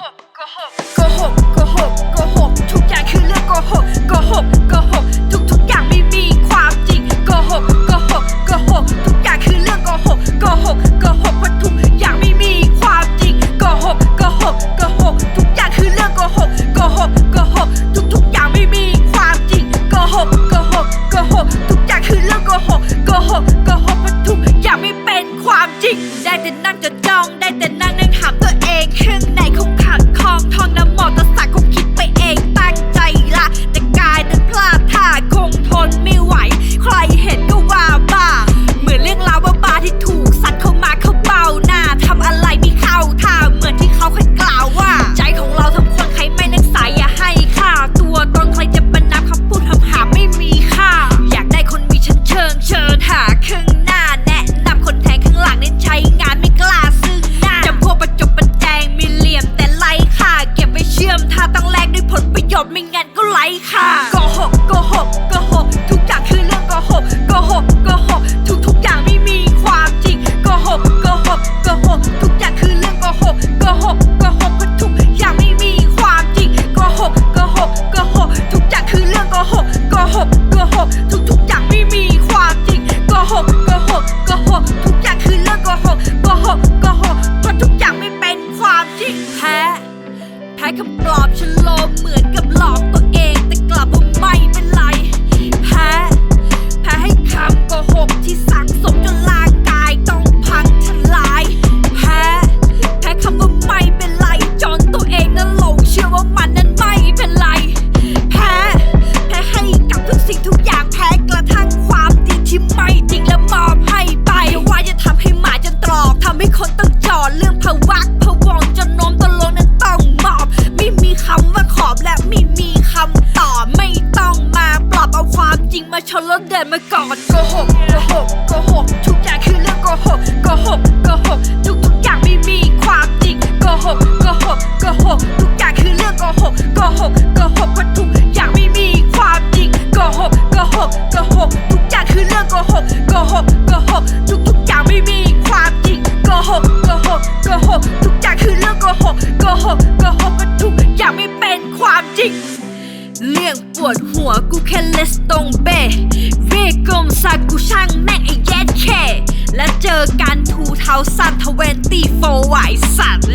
หกโกหกโกหกโกหกทุกอย่างคือเรื่องโกหกโกหกโกหกทุกทุกอย่างไม่มีความจริงโกหกโกหกโกหกทุกอย่างคือเรื่องโกหกโกหกโกหกเพราะทุกอย่างไม่มีความจริงโกหกโกหกโกหกทุกอย่างคือเรื่องโกหกโกหกโกหกทุกทุกอย่างไม่มีความจริงโกหกโกหกโกหกทุกอย่างคือเรื่องโกหกโกหกโกหกเพราะทุกอย่างไม่เป็นความจริง ได้แต่นั่งจดจ้องได้แต่นั่งนั่งถามตัวเองข้างใน ผลประโยชน์ไม่งั้นก็ไร้ค่ะโกหกโกหกโกหก แพ้คำปลอบฉโลมเหมือนกับหลอกตัวเอง อบและไม่มีคำตอบไม่ต้องมาปรับเอาความจริงมาชนแล้วเดินมาก่อนโกหกโกหกโกหกทุกอย่างคือเรื่องโกหกโกหกโกหกทุก เรื่องปวดหัวกูแค่เลสตรงเบเวกลมสักกูช่างแม่งไอ้แย่แค่และเจอกันทูเทาสันทเวนตี้โฟไหวสัตว์